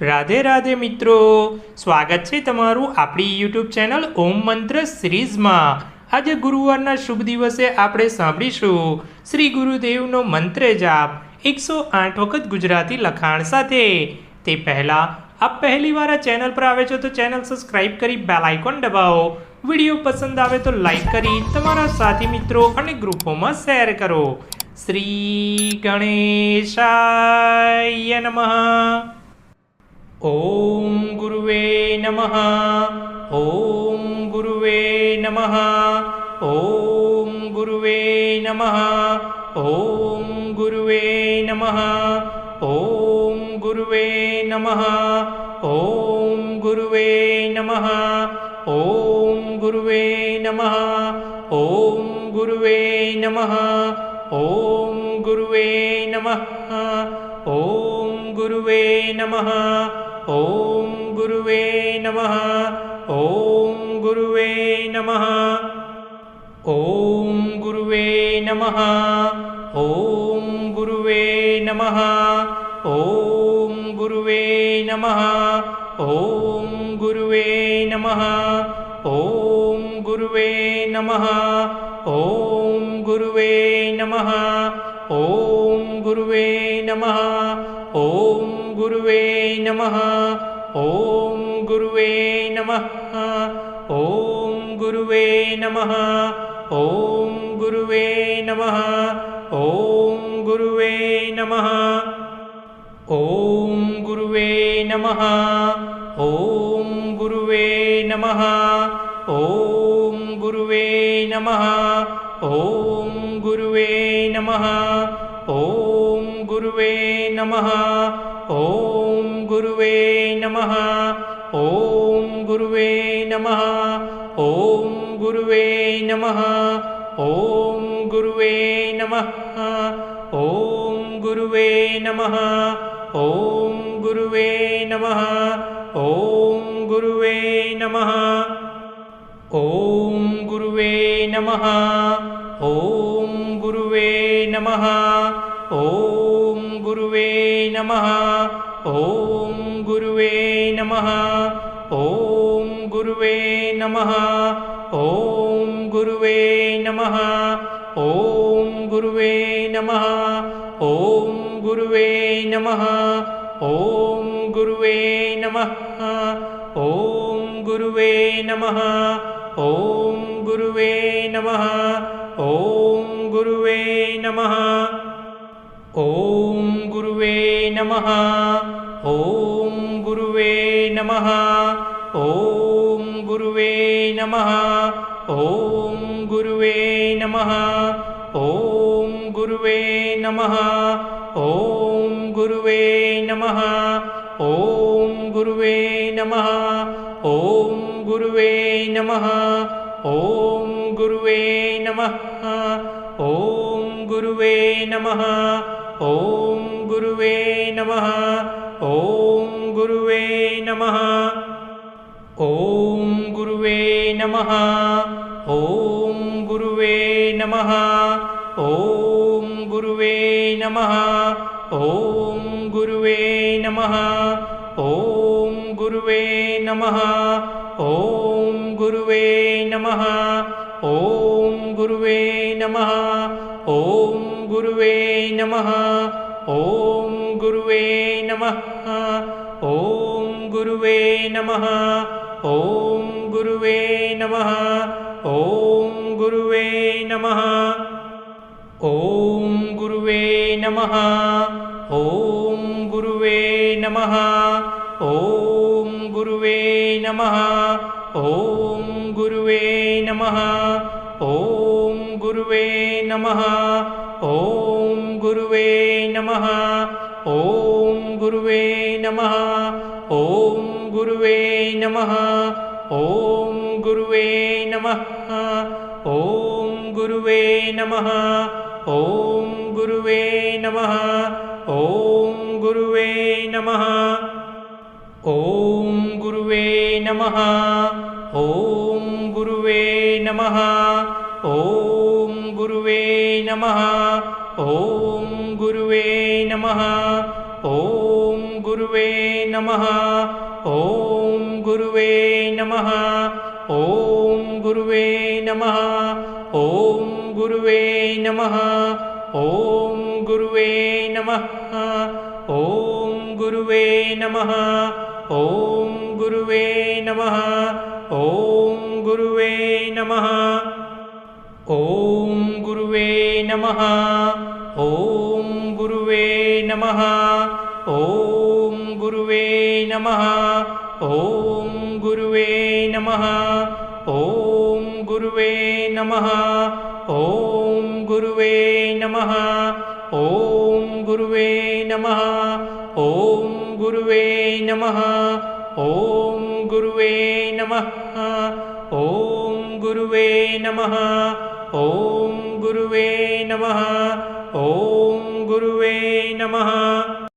રાધે રાધે મિત્રો. સ્વાગત છે તમારું આપણી યુટ્યુબ ચેનલ ઓમ મંત્ર સિરીઝમાં. આજે ગુરુવારના શુભ દિવસે આપણે સાંભળીશું શ્રી ગુરુદેવનો મંત્ર જાપ એકસો આઠ વખત ગુજરાતી લખાણ સાથે. તે પહેલાં આપ પહેલી વાર આ ચેનલ પર આવે છો તો ચેનલ સબસ્ક્રાઇબ કરી બેલ આઇકોન દબાવો. વીડિયો પસંદ આવે તો લાઈક કરી તમારા સાથી મિત્રો અને ગ્રુપોમાં શેર કરો. શ્રી ગણેશાય નમઃ. ॐ गुरुवे नमः ॐ गुरुवे नमः ॐ गुरुवे नमः ॐ गुरुवे नमः ॐ गुरुवे नमः ॐ गुरुवे नमः ॐ गुरुवे नमः ॐ गुरुवे नमः ॐ गुरुवे नमः ॐ गुरुवे नमः ॐ गुरुवे नमः ॐ गुरुवे नमः ॐ गुरुवे नमः ॐ गुरुवे नमः ॐ गुरुवे नमः ॐ गुरुवे नमः ॐ गुरुवे नमः ॐ गुरुवे नमः ॐ गुरुवे नमः ॐ गुरुवे नमः ॐ गुरुवे नमः ॐ गुरुवे नमः ॐ गुरुवे नमः ॐ गुरुवे नमः ॐ गुरुवे नमः ॐ गुरुवे नमः ॐ गुरुवे नमः ॐ गुरुवे नमः ॐ गुरुवे नमः ॐ गुरुवे नमः ॐ गुरुवे नमः ॐ गुरुवे नमः ॐ गुरुवे नमः ॐ गुरुवे नमः ॐ गुरुवे नमः ॐ गुरुवे नमः ॐ गुरुवे नमः ॐ गुरुवे नमः ॐ गुरुवे नमः ॐ गुरुवे नमः ॐ गुरुवे नमः ॐ गुरुवे नमः ॐ गुरुवे नमः ॐ गुरुवे नमः ॐ गुरुवे नमः ॐ गुरुवे नमः ॐ गुरुवे नमः ॐ गुरुवे नमः नमः। ॐ गुरुवे नमः। ॐ गुरुवे नमः। ॐ गुरुवे नमः। ॐ गुरुवे नमः। ॐ गुरुवे नमः। ॐ गुरुवे नमः। ॐ गुरुवे नमः। ॐ गुरुवे नमः। ॐ गुरुवे नमः ॐ गुरुवे नमः। ॐ गुरुवे नमः। ॐ गुरुवे नमः। ॐ गुरुवे नमः। ॐ गुरुवे नमः। ॐ गुरुवे नमः। ॐ गुरुवे नमः। ॐ गुरुवे नमः। ॐ गुरुवे नमः गुरुवे नमः ॐ गुरुवे नमः ॐ गुरुवे नमः ॐ गुरुवे नमः ॐ गुरुवे नमः ॐ गुरुवे नमः ॐ गुरुवे नमः ॐ गुरुवे नमः ॐ गुरुवे नमः ॐ गुरुवे नमः ॐ गुरुवे नमः। ॐ गुरुवे नमः। ॐ गुरुवे नमः। ॐ गुरुवे नमः। ॐ गुरुवे नमः। ॐ गुरुवे नमः। ॐ गुरुवे नमः। ॐ गुरुवे नमः। ॐ गुरुवे नमः ॐ गुरुवे नमः। ॐ गुरुवे नमः। ॐ गुरुवे नमः। ॐ गुरुवे नमः। ॐ गुरुवे नमः। ॐ गुरुवे नमः। ॐ गुरुवे नमः। ॐ गुरुवे नमः। ॐ गुरुवे नमः। ॐ नमः। ॐ गुरुवे नमः। ॐ गुरुवे नमः। ॐ गुरुवे नमः। ॐ गुरुवे नमः। ॐ गुरुवे नमः। ॐ गुरुवे नमः। ॐ गुरुवे नमः। ॐ गुरुवे नमः। ॐ गुरुवे नमः ॐ गुरुवे नमः ॐ गुरुवे नमः